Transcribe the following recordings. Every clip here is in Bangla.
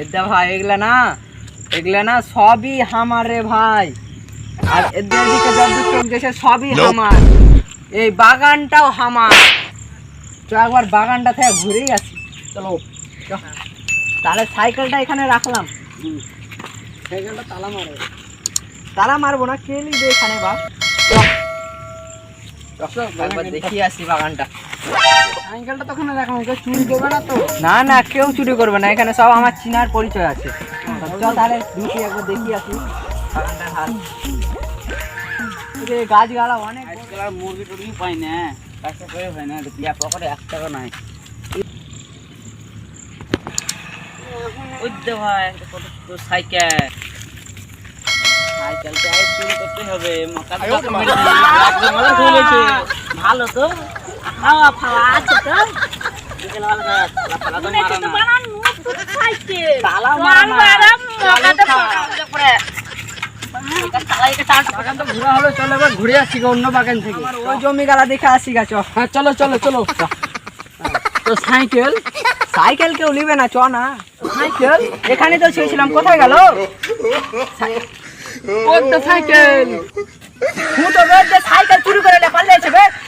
এদা ভাই এগুলা না এগুলা না সবই হামার রে ভাই। আর এদের দিকে যতদূর চোখ গেছে সবই হামার। এই বাগানটাও হামার। তো একবার বাগানটা থেকে ঘুরেই আসি। চলো। তাহলে সাইকেলটা এখানে রাখলাম। সাইকেলটা তালা মারো। তালা মারবো না কে নিবে এখানে বা। চ, আসি বাগানটা। সাইকেলটা তখন রাখলাম কেউ চুরি করবে না তো? না না কেউ চুরি করবে না। এখানে সব আমার চিনার পরিচয় আছে। চ তাহলে ঢুকি একবার দেখি আসি। গাছ গালা অনেক মুরগি টুরগি পাই না। কাছে করে হয় না দিয়া পকেটে এক টাকা নাই। ওই দে ভাই কত সাইকেল। সাইকেলটা চুরি করতে হবে। মকা ভালো তো খাওয়া ফাওয়া আছে তো। ঘোরা আসি অন্য বাগান থেকে ওই জমি গালা দেখে আসি গা চ হ্যাঁ চলো চলো চলো। তো সাইকেল? সাইকেল কেউ নিবে না চ না। সাইকেল? এখানে তো ছেড়েছিলাম কোথায় গেল? সাইকেল। সাইকেল চুরি করে লে পাল্লেছে বে ধর না বে ওরে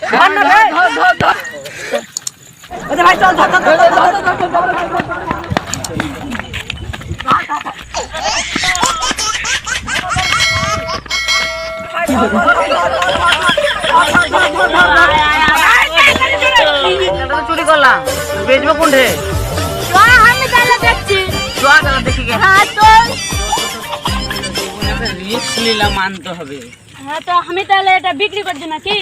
ভাই চল ধর ধর ধর। চুরি করলাম বেচবো কোনটে আমি তাহলে দেখছি দেখি হ্যাঁ নিলাম মানতে হবে হ্যাঁ তো আমি তাহলে এটা বিক্রি করছি নাকি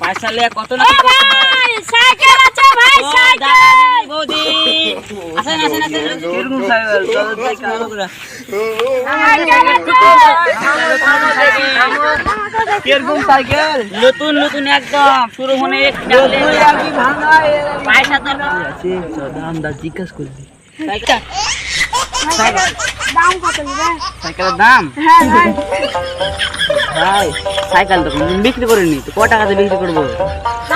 পয়সা লিয়ে কত না ভাই সাইকেল আছে ভাই সাইকেল বৌদি আসেন আসেন আসেন কীরকম সাইকেল চলো দেখি ভালো করে সাইকেল আছে কীরকম সাইকেল নতুন নতুন একদম শুরু হনে এক পয়সা তো দাম দা জিজ্ঞাসা করবি সাইকেল সাইকেল দাম কত নেবে সাইকেলের দাম? হ্যাঁ ভাই। ভাই সাইকেল তো বিক্রি করিনি তো ক টাকাতে বিক্রি করব?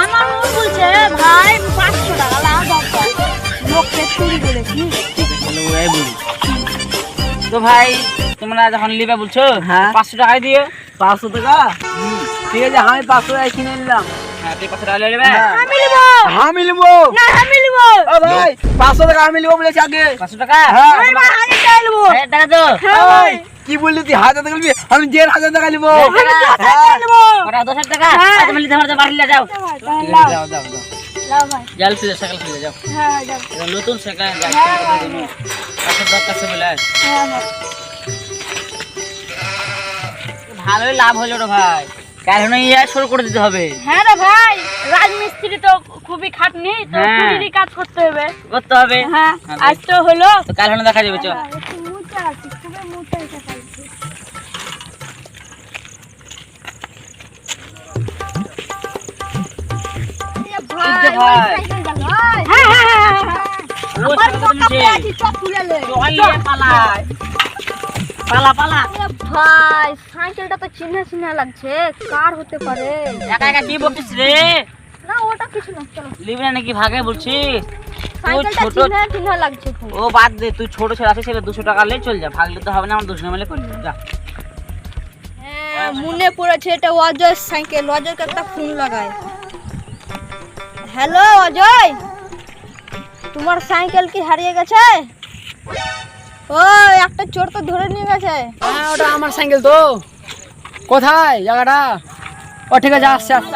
আমার মন বলছে ভাই পাঁচশো টাকা লাভ দরকার লোককে চুরি করেছি। তাহলে বলি তো ভাই তোমরা যখন লিবে বলছো হ্যাঁ। পাঁচশো টাকায় দিও। পাঁচশো টাকা? ঠিক আছে আমি পাঁচশো টাকা কিনে নিলাম। হ্যাঁ তুই পাঁচশো টাকা নেবে? হ্যাঁ। আমি নিব। না আমি নিব। ও ভাই পাঁচশো টাকা আমি নিবো বলেছি আগে। পাঁচশো টাকা? হ্যাঁ। আমি ভাই হাজার টাকা নিব। হাজার টাকা তো। হ্যাঁ ভাই কি বললি তুই? হাজার টাকা নিবি? আমি দেড় হাজার টাকা নিবো। নিব। ওরা দশ হাজার টাকা? হ্যাঁ। তুমি বাড়ি যাও। যাও, যাও, যাও। জাল ফিরে সাইকেল ফিরে যাও। হ্যাঁ যাও। নতুন সাইকেল হ্যাঁ, হ্যাঁ, বলে। হ্যাঁ ভালোই লাভ হলো রে ভাই। কারণ ইয়া শুরু করে দিতে হবে। হ্যাঁ রে ভাই। রাজমিস্ত্রি তো খুবই খাটনি তো হ্যাঁ। কাজ করতে হবে। করতে হবে। হ্যাঁ হ্যাঁ, আজ তো হলো। তো কাল হলে দেখা যাবে চ একটু মোটা আছে খুবই মোটা এটা কালকে। এই যে ভাই। হ্যাঁ হ্যাঁ হ্যাঁ পালা পালা। ভাই সাইকেলটা তো চিহ্না চিহ্না লাগছে। কার হতে পারে? একা একা কি বলছিস রে? না ওটা কিছু না চলো। লিবি না নাকি ভাগে বলছিস ছোট- চিহ্না লাগছে ও বাদ দে তুই ছোট ছেলে সেটা দুশো টাকা লে চল যা ভাগলে তো হবে না আমার দুশো মেলে করলি যা। হ্যাঁ মনে পড়েছে এটা অজয় সাইকেল অজয়কে একটা ফোন লাগায় হ্যালো অজয়? তোমার সাইকেল কি হারিয়ে গেছে? ও একটা চোর তো ধরে নিয়ে গেছে হ্যাঁ ওটা আমার সাইকেল তো কোথায় জায়গাটা ও ঠিক আছে আসছে আসছে